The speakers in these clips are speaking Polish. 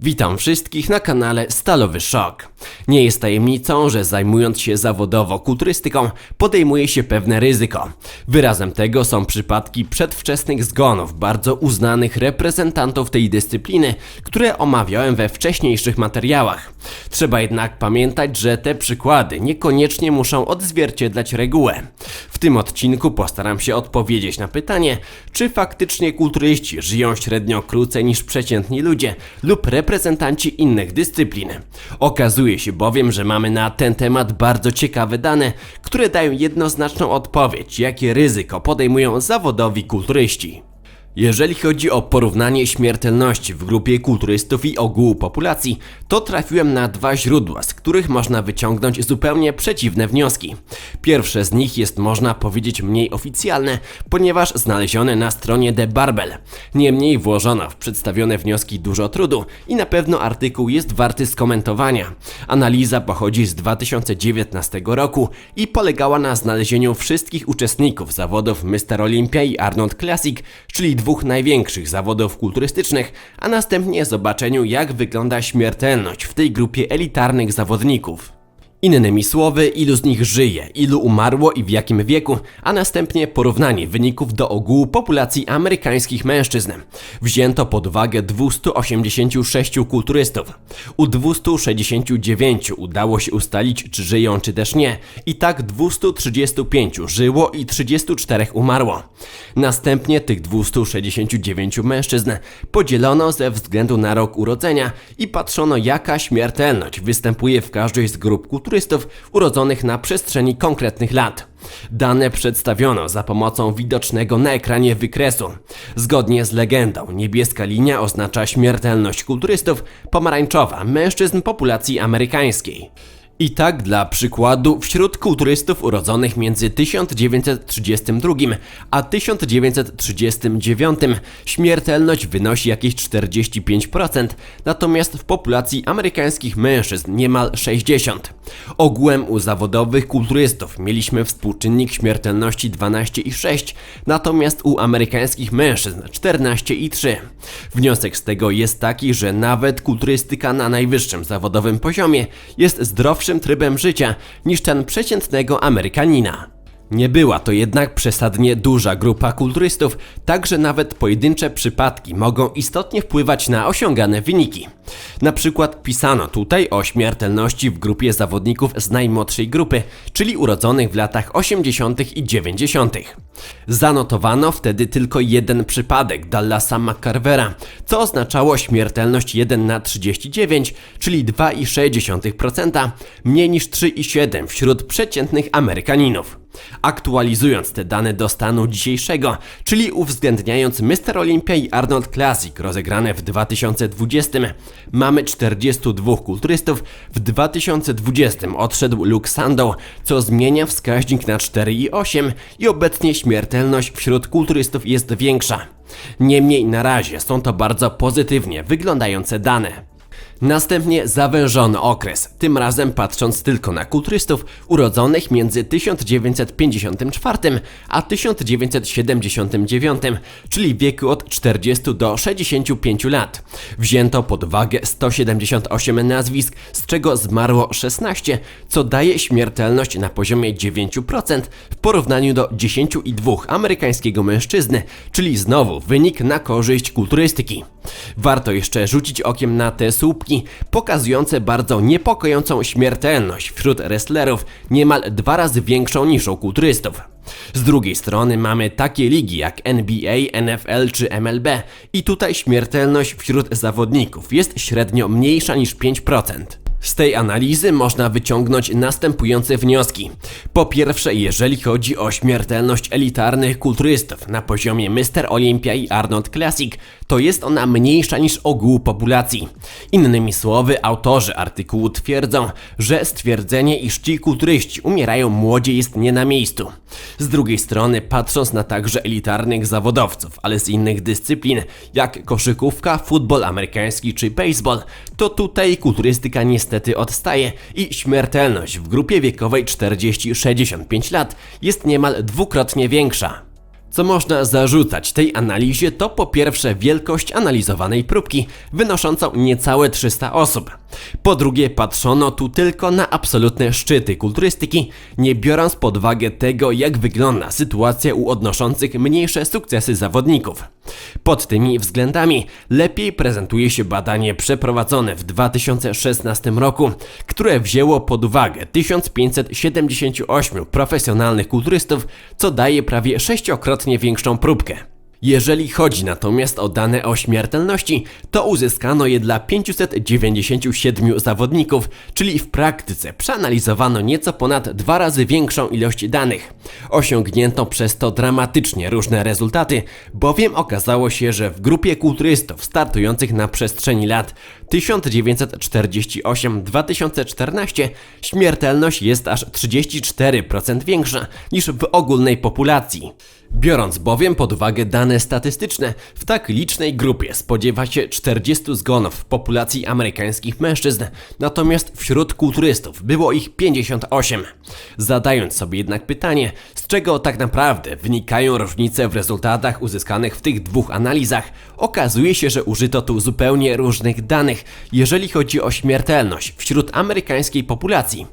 Witam wszystkich na kanale Stalowy Szok. Nie jest tajemnicą, że zajmując się zawodowo kulturystyką, podejmuje się pewne ryzyko. Wyrazem tego są przypadki przedwczesnych zgonów bardzo uznanych reprezentantów tej dyscypliny, które omawiałem we wcześniejszych materiałach. Trzeba jednak pamiętać, że te przykłady niekoniecznie muszą odzwierciedlać regułę. W tym odcinku postaram się odpowiedzieć na pytanie, czy faktycznie kulturyści żyją średnio krócej niż przeciętni ludzie lub reprezentanci innych dyscyplin. Okazuje się bowiem, że mamy na ten temat bardzo ciekawe dane, które dają jednoznaczną odpowiedź, jakie ryzyko podejmują zawodowi kulturyści. Jeżeli chodzi o porównanie śmiertelności w grupie kulturystów i ogółu populacji, to trafiłem na dwa źródła, z których można wyciągnąć zupełnie przeciwne wnioski. Pierwsze z nich jest, można powiedzieć, mniej oficjalne, ponieważ znalezione na stronie The Barbel. Niemniej włożono w przedstawione wnioski dużo trudu i na pewno artykuł jest warty skomentowania. Analiza pochodzi z 2019 roku i polegała na znalezieniu wszystkich uczestników zawodów Mr. Olympia i Arnold Classic, czyli dwóch największych zawodów kulturystycznych, a następnie zobaczeniu jak wygląda śmiertelność w tej grupie elitarnych zawodników. Innymi słowy, ilu z nich żyje, ilu umarło i w jakim wieku, a następnie porównanie wyników do ogółu populacji amerykańskich mężczyzn. Wzięto pod uwagę 286 kulturystów. U 269 udało się ustalić, czy żyją, czy też nie, i tak 235 żyło i 34 umarło. Następnie tych 269 mężczyzn podzielono ze względu na rok urodzenia i patrzono, jaka śmiertelność występuje w każdej z grup kulturystów turystów urodzonych na przestrzeni konkretnych lat. Dane przedstawiono za pomocą widocznego na ekranie wykresu. Zgodnie z legendą, niebieska linia oznacza śmiertelność kulturystów, pomarańczowa mężczyzn populacji amerykańskiej. I tak dla przykładu, wśród kulturystów urodzonych między 1932 a 1939 śmiertelność wynosi jakieś 45%, natomiast w populacji amerykańskich mężczyzn niemal 60%. Ogółem u zawodowych kulturystów mieliśmy współczynnik śmiertelności 12,6, natomiast u amerykańskich mężczyzn 14,3. Wniosek z tego jest taki, że nawet kulturystyka na najwyższym zawodowym poziomie jest zdrowsza lepszym trybem życia niż ten przeciętnego Amerykanina. Nie była to jednak przesadnie duża grupa kulturystów, także nawet pojedyncze przypadki mogą istotnie wpływać na osiągane wyniki. Na przykład pisano tutaj o śmiertelności w grupie zawodników z najmłodszej grupy, czyli urodzonych w latach 80. i 90. Zanotowano wtedy tylko jeden przypadek Dallasa McCarvera, co oznaczało śmiertelność 1 na 39, czyli 2,6%, mniej niż 3,7 wśród przeciętnych Amerykaninów. Aktualizując te dane do stanu dzisiejszego, czyli uwzględniając Mr. Olympia i Arnold Classic rozegrane w 2020, mamy 42 kulturystów, w 2020 odszedł Luke Sandow, co zmienia wskaźnik na 4,8 i obecnie śmiertelność wśród kulturystów jest większa. Niemniej na razie są to bardzo pozytywnie wyglądające dane. Następnie zawężono okres, tym razem patrząc tylko na kulturystów urodzonych między 1954 a 1979, czyli wieku od 40 do 65 lat. Wzięto pod uwagę 178 nazwisk, z czego zmarło 16, co daje śmiertelność na poziomie 9% w porównaniu do 10,2 amerykańskiego mężczyzny, czyli znowu wynik na korzyść kulturystyki. Warto jeszcze rzucić okiem na te słupki, pokazujące bardzo niepokojącą śmiertelność wśród wrestlerów, niemal dwa razy większą niż u kulturystów. Z drugiej strony mamy takie ligi jak NBA, NFL czy MLB i tutaj śmiertelność wśród zawodników jest średnio mniejsza niż 5%. Z tej analizy można wyciągnąć następujące wnioski. Po pierwsze, jeżeli chodzi o śmiertelność elitarnych kulturystów na poziomie Mr. Olympia i Arnold Classic, to jest ona mniejsza niż ogół populacji. Innymi słowy, autorzy artykułu twierdzą, że stwierdzenie, iż ci kulturyści umierają młodzie jest nie na miejscu. Z drugiej strony, patrząc na także elitarnych zawodowców, ale z innych dyscyplin, jak koszykówka, futbol amerykański czy baseball, to tutaj kulturystyka niestety odstaje i śmiertelność w grupie wiekowej 40-65 lat jest niemal dwukrotnie większa. Co można zarzucać tej analizie to po pierwsze wielkość analizowanej próbki, wynoszącą niecałe 300 osób. Po drugie patrzono tu tylko na absolutne szczyty kulturystyki, nie biorąc pod uwagę tego jak wygląda sytuacja u odnoszących mniejsze sukcesy zawodników. Pod tymi względami lepiej prezentuje się badanie przeprowadzone w 2016 roku, które wzięło pod uwagę 1578 profesjonalnych kulturystów, co daje prawie sześciokrotnie większą próbkę. Jeżeli chodzi natomiast o dane o śmiertelności, to uzyskano je dla 597 zawodników, czyli w praktyce przeanalizowano nieco ponad dwa razy większą ilość danych. Osiągnięto przez to dramatycznie różne rezultaty, bowiem okazało się, że w grupie kulturystów startujących na przestrzeni lat 1948-2014 śmiertelność jest aż 34% większa niż w ogólnej populacji. Biorąc bowiem pod uwagę dane statystyczne, w tak licznej grupie spodziewa się 40 zgonów w populacji amerykańskich mężczyzn, natomiast wśród kulturystów było ich 58. Zadając sobie jednak pytanie, z czego tak naprawdę wynikają różnice w rezultatach uzyskanych w tych dwóch analizach, okazuje się, że użyto tu zupełnie różnych danych, jeżeli chodzi o śmiertelność wśród amerykańskiej populacji.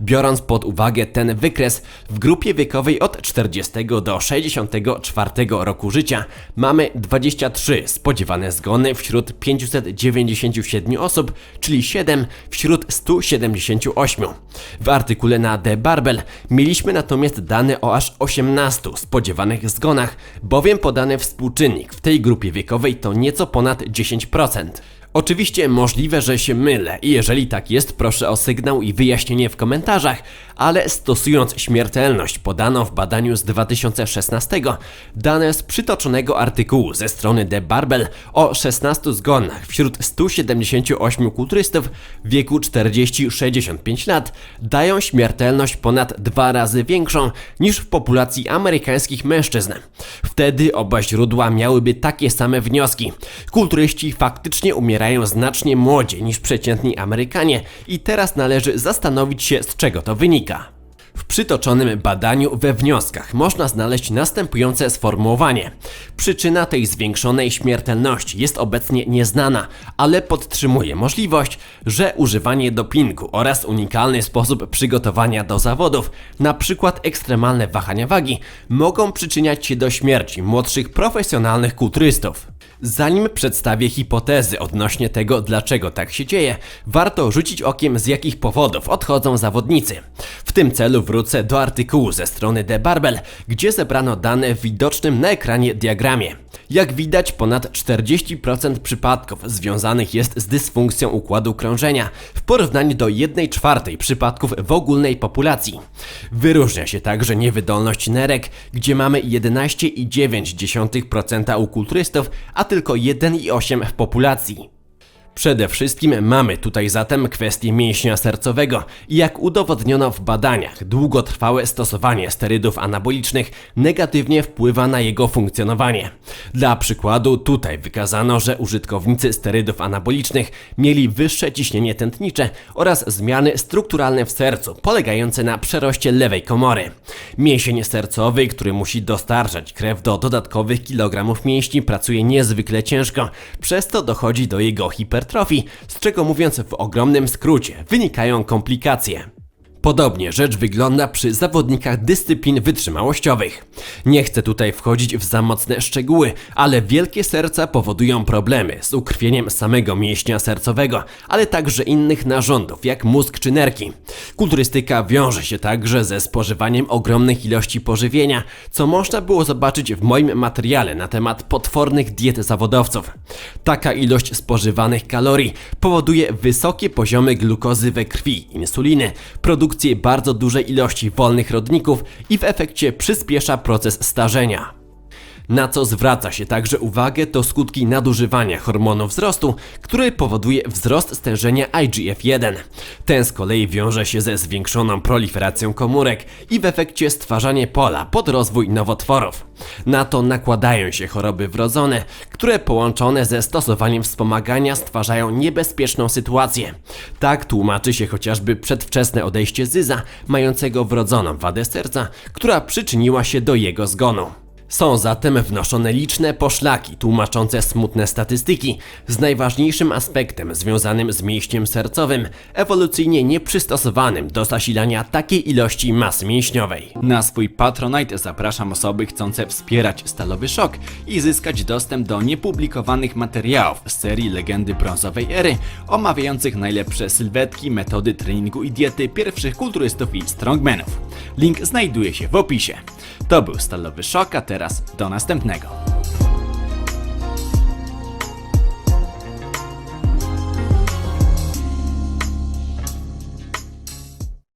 Biorąc pod uwagę ten wykres, w grupie wiekowej od 40 do 60 54 roku życia mamy 23 spodziewane zgony wśród 597 osób, czyli 7 wśród 178. W artykule na The Barbell mieliśmy natomiast dane o aż 18 spodziewanych zgonach, bowiem podany współczynnik w tej grupie wiekowej to nieco ponad 10%. Oczywiście możliwe, że się mylę i jeżeli tak jest, proszę o sygnał i wyjaśnienie w komentarzach, ale stosując śmiertelność podaną w badaniu z 2016, dane z przytoczonego artykułu ze strony The Barbell o 16 zgonach wśród 178 kulturystów w wieku 40-65 lat dają śmiertelność ponad dwa razy większą niż w populacji amerykańskich mężczyzn. Wtedy oba źródła miałyby takie same wnioski. Kulturyści faktycznie umierają znacznie młodziej niż przeciętni Amerykanie i teraz należy zastanowić się z czego to wynika. W przytoczonym badaniu we wnioskach można znaleźć następujące sformułowanie. Przyczyna tej zwiększonej śmiertelności jest obecnie nieznana, ale podtrzymuje możliwość, że używanie dopingu oraz unikalny sposób przygotowania do zawodów, np. ekstremalne wahania wagi, mogą przyczyniać się do śmierci młodszych profesjonalnych kulturystów. Zanim przedstawię hipotezy odnośnie tego, dlaczego tak się dzieje, warto rzucić okiem z jakich powodów odchodzą zawodnicy. W tym celu wrócę do artykułu ze strony The Barbell, gdzie zebrano dane w widocznym na ekranie diagramie. Jak widać, ponad 40% przypadków związanych jest z dysfunkcją układu krążenia w porównaniu do 1 czwartej przypadków w ogólnej populacji. Wyróżnia się także niewydolność nerek, gdzie mamy 11,9% u kulturystów, a tylko 1,8% w populacji. Przede wszystkim mamy tutaj zatem kwestię mięśnia sercowego i jak udowodniono w badaniach, długotrwałe stosowanie sterydów anabolicznych negatywnie wpływa na jego funkcjonowanie. Dla przykładu tutaj wykazano, że użytkownicy sterydów anabolicznych mieli wyższe ciśnienie tętnicze oraz zmiany strukturalne w sercu polegające na przeroście lewej komory. Mięsień sercowy, który musi dostarczać krew do dodatkowych kilogramów mięśni pracuje niezwykle ciężko, przez to dochodzi do jego hiper z czego mówiąc w ogromnym skrócie wynikają komplikacje. Podobnie rzecz wygląda przy zawodnikach dyscyplin wytrzymałościowych. Nie chcę tutaj wchodzić w za mocne szczegóły, ale wielkie serca powodują problemy z ukrwieniem samego mięśnia sercowego, ale także innych narządów, jak mózg czy nerki. Kulturystyka wiąże się także ze spożywaniem ogromnych ilości pożywienia, co można było zobaczyć w moim materiale na temat potwornych diet zawodowców. Taka ilość spożywanych kalorii powoduje wysokie poziomy glukozy we krwi, insuliny, produkcji produkcję bardzo dużej ilości wolnych rodników i w efekcie przyspiesza proces starzenia. Na co zwraca się także uwagę to skutki nadużywania hormonu wzrostu, który powoduje wzrost stężenia IGF-1. Ten z kolei wiąże się ze zwiększoną proliferacją komórek i w efekcie stwarzanie pola pod rozwój nowotworów. Na to nakładają się choroby wrodzone, które połączone ze stosowaniem wspomagania stwarzają niebezpieczną sytuację. Tak tłumaczy się chociażby przedwczesne odejście Zyza, mającego wrodzoną wadę serca, która przyczyniła się do jego zgonu. Są zatem wnoszone liczne poszlaki tłumaczące smutne statystyki z najważniejszym aspektem związanym z mięśniem sercowym, ewolucyjnie nieprzystosowanym do zasilania takiej ilości masy mięśniowej. Na swój Patronite zapraszam osoby chcące wspierać Stalowy Szok i zyskać dostęp do niepublikowanych materiałów z serii Legendy Brązowej Ery, omawiających najlepsze sylwetki, metody treningu i diety pierwszych kulturystów i strongmanów. Link znajduje się w opisie. To był Stalowy Szok, a teraz do następnego.